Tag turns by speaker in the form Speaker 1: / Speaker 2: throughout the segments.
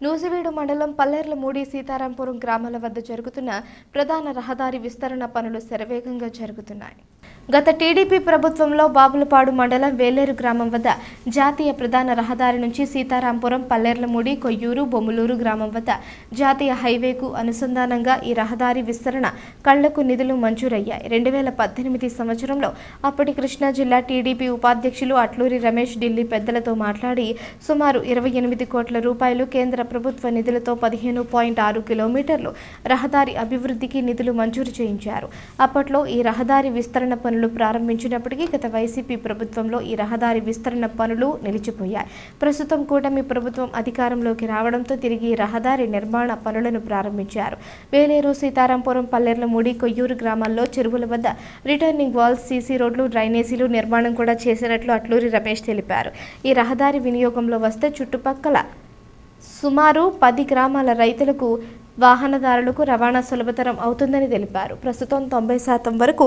Speaker 1: నూజివీడు మండలం పల్లెర్ల మూడి సీతారాంపురం గ్రామాల వద్ద జరుగుతున్న ప్రధాన రహదారి విస్తరణ పనులు శరవేగంగా జరుగుతున్నాయి. గత టీడీపీ ప్రభుత్వంలో బాబులపాడు మండలం వేలేరు గ్రామం వద్ద జాతీయ ప్రధాన రహదారి నుంచి సీతారాంపురం పల్లెర్లమూడి కొయ్యూరు బొమ్మలూరు గ్రామం వద్ద జాతీయ హైవేకు అనుసంధానంగా ఈ రహదారి విస్తరణ కళ్ళకు నిధులు మంజూరయ్యాయి. రెండు వేల పద్దెనిమిది సంవత్సరంలో అప్పటి కృష్ణా జిల్లా టీడీపీ ఉపాధ్యక్షులు అట్లూరి రమేష్ ఢిల్లీ పెద్దలతో మాట్లాడి సుమారు ఇరవై ఎనిమిది కోట్ల రూపాయలు కేంద్ర ప్రభుత్వ నిధులతో పదిహేను పాయింట్ ఆరు కిలోమీటర్లు రహదారి అభివృద్ధికి నిధులు మంజూరు చేయించారు. అప్పట్లో ఈ రహదారి విస్తరణ పనులు ప్రారంభించినప్పటికీ గత వైసీపీ ప్రభుత్వంలో ఈ రహదారి విస్తరణ పనులు నిలిచిపోయాయి. ప్రస్తుతం కూటమి ప్రభుత్వం అధికారంలోకి రావడంతో తిరిగి రహదారి నిర్మాణ పనులను ప్రారంభించారు. వేలేరు సీతారాంపురం పల్లెర్లమూడి కొయ్యూరు గ్రామాల్లో చెరువుల వద్ద రిటర్నింగ్ వాల్స్ సీసీ రోడ్లు డ్రైనేజీలు నిర్మాణం కూడా చేసినట్లు అట్లూరి రమేష్ తెలిపారు. ఈ రహదారి వినియోగంలో వస్తే చుట్టుపక్కల సుమారు పది గ్రామాల రైతులకు వాహనదారులకు రవాణా సులభతరం అవుతుందని తెలిపారు. ప్రస్తుతం తొంభై శాతం వరకు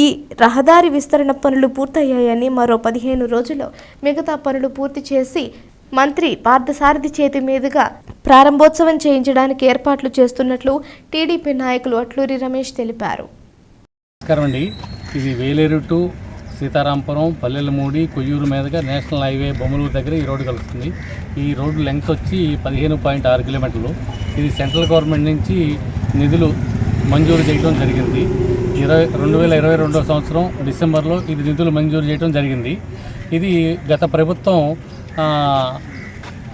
Speaker 1: ఈ రహదారి విస్తరణ పనులు పూర్తయ్యాయని మరో పదిహేను రోజుల్లో మిగతా పనులు పూర్తి చేసి మంత్రి పార్థసారథి చేతి మీదుగా ప్రారంభోత్సవం చేయించడానికి ఏర్పాట్లు చేస్తున్నట్లు టీడీపీ నాయకులు అట్లూరి రమేష్ తెలిపారు.
Speaker 2: నమస్కారం అండి ఇది వేలేరు టు సీతారాంపురం పల్లెలమూడి కొయ్యూరు మీదుగా నేషనల్ హైవే బొమ్మలూరు దగ్గర ఈ రోడ్డు కలుస్తుంది. ఈ రోడ్డు లెంగ్త్ వచ్చి పదిహేను పాయింట్ ఆరు కిలోమీటర్లు. ఇది సెంట్రల్ గవర్నమెంట్ నుంచి నిధులు మంజూరు చేయడం జరిగింది. ఇరవై రెండు వేల ఇరవై రెండో సంవత్సరం డిసెంబర్లో ఇది నిధులు మంజూరు చేయడం జరిగింది. ఇది గత ప్రభుత్వం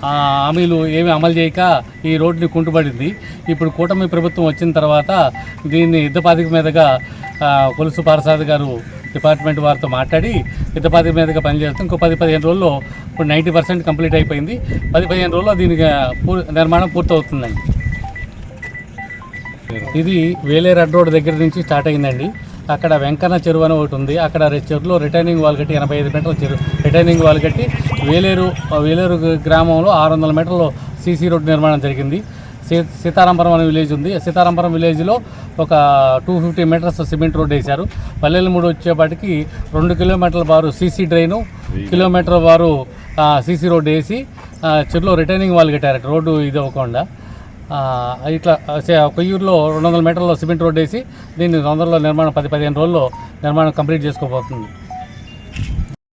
Speaker 2: హామీలు ఏమి అమలు చేయక ఈ రోడ్డుని కుంటుపడింది. ఇప్పుడు కూటమి ప్రభుత్వం వచ్చిన తర్వాత దీన్ని యుద్ధపాతిక మీదుగా కొలుసు పారసాద్ గారు డిపార్ట్మెంట్ వారితో మాట్లాడి యుద్ధపాతి మీదుగా పనిచేస్తాం ఇంకో పది పదిహేను రోజుల్లో ఇప్పుడు నైంటీ పర్సెంట్ కంప్లీట్ అయిపోయింది. పది పదిహేను రోజుల్లో దీనికి పూర్ నిర్మాణం పూర్తవుతుందండి. ఇది వేలే రెడ్ రోడ్ దగ్గర నుంచి స్టార్ట్ అయిందండి. అక్కడ వెంకన్న చెరువు అని ఒకటి ఉంది. అక్కడ చెరువులో రిటర్నింగ్ వాల్ కట్టి ఎనభై ఐదు మీటర్ల చెరువు రిటర్నింగ్ వాల్ కట్టి వేలేరు వేలేరు గ్రామంలో ఆరు వందల మీటర్లు సీసీ రోడ్డు నిర్మాణం జరిగింది. సీ సీతారాంపురం అనే విలేజ్ ఉంది. సీతారాంపురం విలేజ్లో ఒక two fifty metres cement road వేశారు. పల్లెల మూడు వచ్చేపాటికి రెండు కిలోమీటర్ల వారు సీసీ డ్రైను కిలోమీటర్ వారు సీసీ రోడ్డు వేసి ఆ, చెరువులో రిటర్నింగ్ వాళ్ళు కట్టారట. రోడ్డు ఇది అవ్వకుండా. ఇట్లా సే- కొయ్యూరులో రెండు వందల మీటర్ల సిమెంట్ రోడ్ వేసి దీన్ని తొందరలో నిర్మాణం పది పదిహేను రోజుల్లో నిర్మాణం కంప్లీట్ చేసుకోబోతుంది.